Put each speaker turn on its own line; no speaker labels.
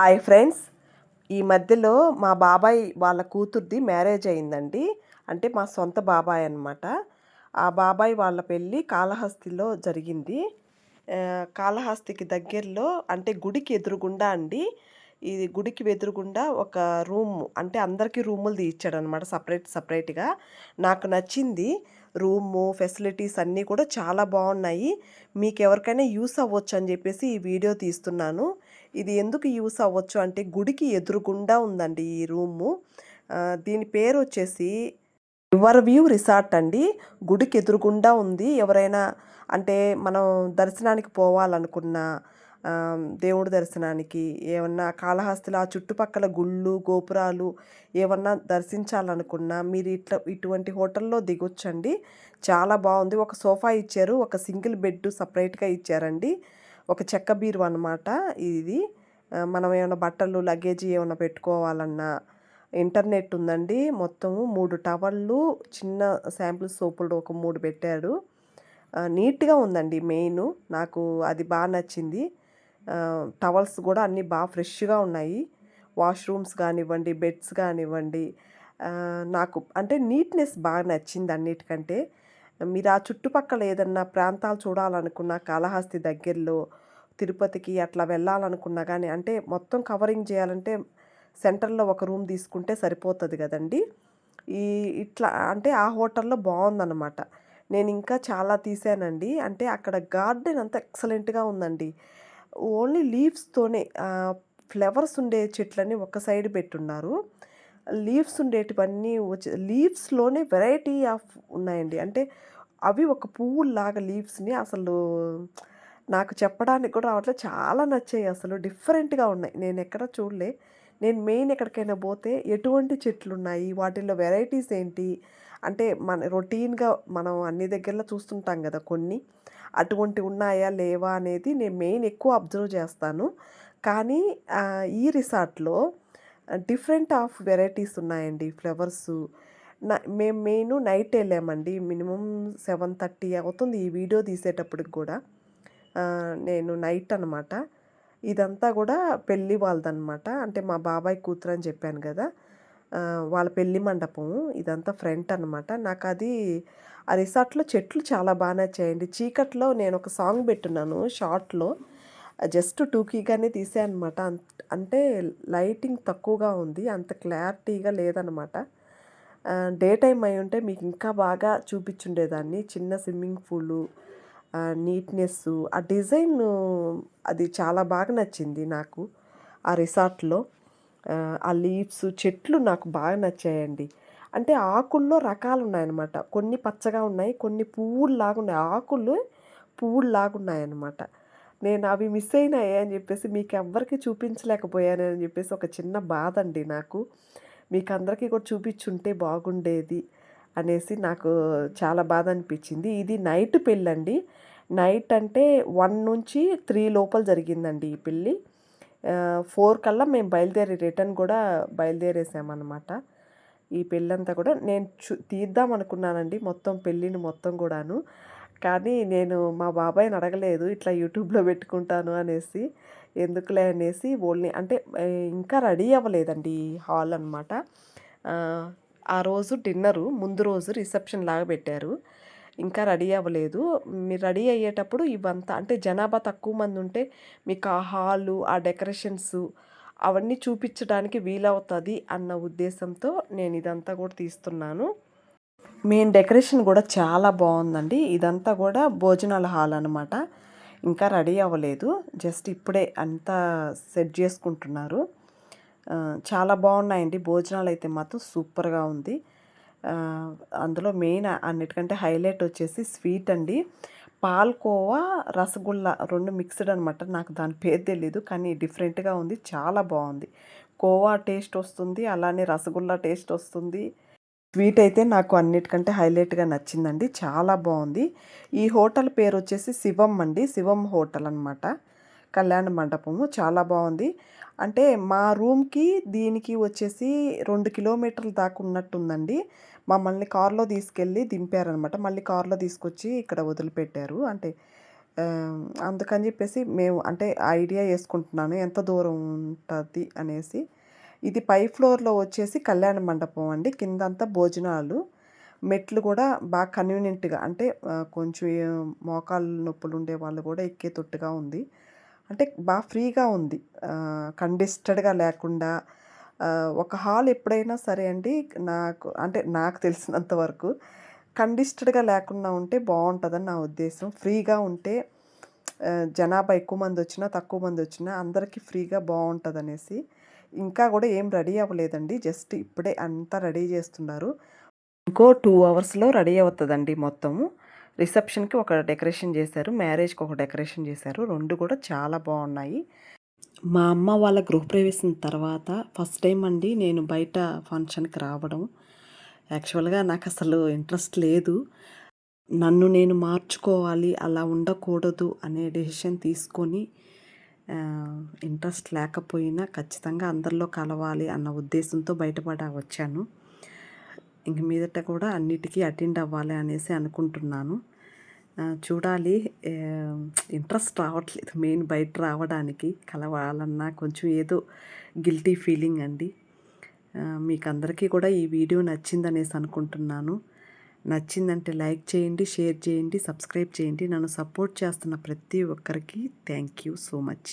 Hi friends. ఈ మధ్యలో మా బాబాయ్ వాళ్ళ కూతుర్ది మ్యారేజ్ అయిందండి. అంటే మా సొంత బాబాయ్ అనమాట ఆ బాబాయ్ వాళ్ళ పెళ్ళి కాళహస్తిలో జరిగింది. కాళహస్తికి దగ్గరలో అంటే గుడికి ఎదురుగుండా అండి ఇది గుడికి ఎదురుగుండా ఒక రూమ్ అంటే అందరికీ రూములు తీయించాడు అనమాట సపరేట్ సపరేట్గా. నాకు నచ్చింది. రూము ఫెసిలిటీస్ అన్నీ కూడా చాలా బాగున్నాయి. మీకు ఎవరికైనా యూస్ అవ్వచ్చు అని చెప్పేసి ఈ వీడియో తీస్తున్నాను. ఇది ఎందుకు యూస్ అవ్వచ్చు అంటే గుడికి ఎదురుగుండా ఉందండి ఈ రూము. దీని పేరు వచ్చేసి రివర్ వ్యూ రిసార్ట్ అండి. గుడికి ఎదురుగుండా ఉంది. ఎవరైనా అంటే మనం దర్శనానికి పోవాలనుకున్నా దేవుడి దర్శనానికి ఏమన్నా కాళహస్తిలో ఆ చుట్టుపక్కల గుళ్ళు గోపురాలు ఏమన్నా దర్శించాలనుకున్నా మీరు ఇట్లా ఇటువంటి హోటల్లో దిగొచ్చండి. చాలా బాగుంది. ఒక సోఫా ఇచ్చారు. ఒక సింగిల్ బెడ్ సపరేట్గా ఇచ్చారండి. ఒక చెక్క బీరు అనమాట ఇది. మనం ఏమైనా బట్టలు లగేజ్ ఏమైనా పెట్టుకోవాలన్నా ఇంటర్నెట్ ఉందండి. మొత్తము మూడు టవళ్ళు చిన్న శాంపుల్ సోపులు ఒక మూడు పెట్టాడు నీట్గా ఉందండి మెయిన్. నాకు అది బాగా నచ్చింది. టవల్స్ కూడా అన్నీ బాగా ఫ్రెష్గా ఉన్నాయి. వాష్రూమ్స్ కానివ్వండి బెడ్స్ కానివ్వండి. నాకు అంటే నీట్నెస్ బాగా నచ్చింది అన్నిటికంటే. మీరు ఆ చుట్టుపక్కల ఏదన్నా ప్రాంతాలు చూడాలనుకున్న కాళహస్తి దగ్గరలో తిరుపతికి అట్లా వెళ్ళాలనుకున్నా కానీ అంటే మొత్తం కవరింగ్ చేయాలంటే సెంటర్లో ఒక రూమ్ తీసుకుంటే సరిపోతుంది కదండి. ఈ ఇట్లా అంటే ఆ హోటల్లో బాగుందన్నమాట. నేను ఇంకా చాలా తీసానండి. అంటే అక్కడ గార్డెన్ అంతా ఎక్సలెంట్గా ఉందండి. ఓన్లీ లీవ్స్తోనే ఫ్లవర్స్ ఉండే చెట్లన్నీ ఒక సైడ్ పెట్టున్నారు. లీవ్స్ ఉండేటివన్నీ వచ్చి లీవ్స్లోనే వెరైటీ ఆఫ్ ఉన్నాయండి. అంటే అవి ఒక పువ్వులాగా లీవ్స్ని అసలు నాకు చెప్పడానికి కూడా రావట్లేదు చాలా నచ్చాయి అసలు డిఫరెంట్గా ఉన్నాయి. నేను ఎక్కడ చూడలే. నేను మెయిన్ ఎక్కడికైనా పోతే ఎటువంటి చెట్లు ఉన్నాయి వాటిల్లో వెరైటీస్ ఏంటి? అంటే మన రొటీన్గా మనం అన్ని దగ్గరలో చూస్తుంటాం కదా కొన్ని. అటువంటి ఉన్నాయా లేవా అనేది నేను మెయిన్ ఎక్కువ అబ్జర్వ్ చేస్తాను. కానీ ఈ రిసార్ట్లో డిఫరెంట్ ఆఫ్ వెరైటీస్ ఉన్నాయండి. ఫ్లవర్స్. మేము మెయిన్ నైట్ వెళ్ళామండి. మినిమం సెవెన్ థర్టీ అవుతుంది ఈ వీడియో తీసేటప్పటికి కూడా. నేను నైట్ అనమాట ఇదంతా కూడా పెళ్ళి వాళ్ళదనమాట అంటే మా బాబాయ్ కూతురు అని చెప్పాను కదా. వాళ్ళ పెళ్ళి మండపం ఇదంతా ఫ్రంట్ అనమాట నాకు అది ఆ రిసార్ట్లో చెట్లు చాలా బాగా నచ్చాయండి. చీకట్లో నేను ఒక సాంగ్ పెట్టున్నాను షార్ట్లో. జస్ట్ టూకీగానే తీసాను అనమాట అంటే లైటింగ్ తక్కువగా ఉంది అంత క్లారిటీగా లేదనమాట డే టైం అయి ఉంటే మీకు ఇంకా బాగా చూపించుండేదాన్ని. చిన్న స్విమ్మింగ్ పూలు నీట్నెస్ ఆ డిజైన్ అది చాలా బాగా నచ్చింది నాకు ఆ రిసార్ట్లో. ఆ, లీవ్స్ చెట్లు నాకు బాగా నచ్చాయండి. అంటే ఆకుల్లో రకాలు ఉన్నాయన్నమాట కొన్ని పచ్చగా ఉన్నాయి కొన్ని పువ్వుల్లాగా ఉన్నాయి ఆకులు పువ్వుల్లాగా ఉన్నాయన్నమాట నేను అవి మిస్ అయినాయి అని చెప్పేసి మీకు ఎవ్వరికి చూపించలేకపోయాను అని చెప్పేసి ఒక చిన్న బాధ అండి నాకు. మీకు అందరికీ కూడా చూపించుంటే బాగుండేది అనేసి నాకు చాలా బాధ అనిపించింది ఇది నైట్ పెళ్ళండి. నైట్ అంటే వన్ నుంచి త్రీ లోపల జరిగిందండి ఈ పెళ్ళి. ఫోర్ కల్లా మేము బయలుదేరి రిటర్న్ కూడా బయలుదేరేసామన్నమాట. ఈ పెళ్ళంతా కూడా నేను చూ తీద్దాం అనుకున్నానండి మొత్తం పెళ్ళిని మొత్తం కూడాను. కానీ నేను మా బాబాయ్ని అడగలేదు ఇట్లా యూట్యూబ్లో పెట్టుకుంటాను అనేసి. ఎందుకులే అనేసి ఓన్లీ అంటే ఇంకా రెడీ అవ్వలేదండి ఈ హాల్ అనమాట ఆ రోజు డిన్నరు ముందు రోజు రిసెప్షన్ లాగా పెట్టారు. ఇంకా రెడీ అవ్వలేదు. మీరు రెడీ అయ్యేటప్పుడు ఇవంతా అంటే జనాభా తక్కువ మంది ఉంటే మీకు ఆ హాలు ఆ డెకరేషన్స్ అవన్నీ చూపించడానికి వీలవుతుంది అన్న ఉద్దేశంతో నేను ఇదంతా కూడా తీస్తున్నాను. మెయిన్ డెకరేషన్ కూడా చాలా బాగుందండి. ఇదంతా కూడా భోజనాల హాల్ అనమాట ఇంకా రెడీ అవ్వలేదు. జస్ట్ ఇప్పుడే అంతా సెట్ చేసుకుంటున్నారు. చాలా బాగున్నాయండి. భోజనాలు అయితే మాత్రం సూపర్గా ఉంది. అందులో మెయిన్ అన్నిటికంటే హైలైట్ వచ్చేసి స్వీట్ అండి. పాల్కోవా రసగుల్లా రెండు మిక్స్డ్ అనమాట నాకు దాని పేరు తెలీదు కానీ డిఫరెంట్గా ఉంది. చాలా బాగుంది. కోవా టేస్ట్ వస్తుంది అలానే రసగుల్లా టేస్ట్ వస్తుంది. స్వీట్ అయితే నాకు అన్నిటికంటే హైలైట్గా నచ్చిందండి. చాలా బాగుంది. ఈ హోటల్ పేరు వచ్చేసి శివం అండి. శివం హోటల్ అనమాట కళ్యాణ మండపము చాలా బాగుంది అంటే మా రూమ్కి దీనికి వచ్చేసి రెండు కిలోమీటర్ల దాకా ఉన్నట్టుందండి మమ్మల్ని కారులో తీసుకెళ్ళి దింపారనమాట మళ్ళీ కారులో తీసుకొచ్చి ఇక్కడ వదిలిపెట్టారు అంటే అందుకని చెప్పేసి మేము అంటే ఐడియా వేసుకుంటున్నాను ఎంత దూరం ఉంటుంది అనేసి. ఇది పై ఫ్లోర్‌లో వచ్చేసి కళ్యాణ మండపం అండి. కిందంతా భోజనాలు. మెట్లు కూడా బాగా కన్వీనియంట్‌గా అంటే కొంచెం మోకాళ్ళ నొప్పులు ఉండే వాళ్ళు కూడా ఎక్కేతట్టుగా ఉంది. అంటే బాగా ఫ్రీగా ఉంది. కండిస్టెడ్గా లేకుండా ఒక హాల్ ఎప్పుడైనా సరే అండి నాకు అంటే నాకు తెలిసినంత వరకు కండిస్టెడ్గా లేకుండా ఉంటే బాగుంటుందని నా ఉద్దేశం. ఫ్రీగా ఉంటే జనాభా ఎక్కువ మంది వచ్చినా తక్కువ మంది వచ్చినా అందరికీ ఫ్రీగా బావుంటదనేసి. ఇంకా కూడా ఏం రెడీ అవ్వలేదండి. జస్ట్ ఇప్పుడే అంతా రెడీ చేస్తున్నారు ఇంకో టూ అవర్స్‌లో రెడీ అవుతుందండి మొత్తము. రిసెప్షన్‌కి ఒక డెకరేషన్ చేశారు మ్యారేజ్‌కి ఒక డెకరేషన్ చేశారు రెండు కూడా చాలా బాగున్నాయి మా అమ్మ వాళ్ళ గృహప్రవేశం తర్వాత ఫస్ట్ టైం అండి నేను బయట ఫంక్షన్‌కి రావడం. యాక్చువల్‌గా నాకు అసలు ఇంట్రెస్ట్ లేదు. నన్ను నేను మార్చుకోవాలి, అలా ఉండకూడదు అనే డెసిషన్ తీసుకొని ఇంట్రెస్ట్ లేకపోయినా ఖచ్చితంగా అందరిలో కలవాలి అన్న ఉద్దేశంతో బయటపడ వచ్చాను. ఇంక మీదట కూడా అన్నిటికీ అటెండ్ అవ్వాలి అనేసి అనుకుంటున్నాను. చూడాలి ఇంట్రెస్ట్ రావట్లేదు మెయిన్ బయట రావడానికి. కలవాలన్నా కొంచెం ఏదో గిల్టీ ఫీలింగ్ అండి. మీకు అందరికీ కూడా ఈ వీడియో నచ్చిందనేసి అనుకుంటున్నాను. నచ్చిందంటే లైక్ చేయండి, షేర్ చేయండి, సబ్స్క్రైబ్ చేయండి. నన్ను సపోర్ట్ చేస్తున్న ప్రతి ఒక్కరికి థ్యాంక్ యూ సో మచ్.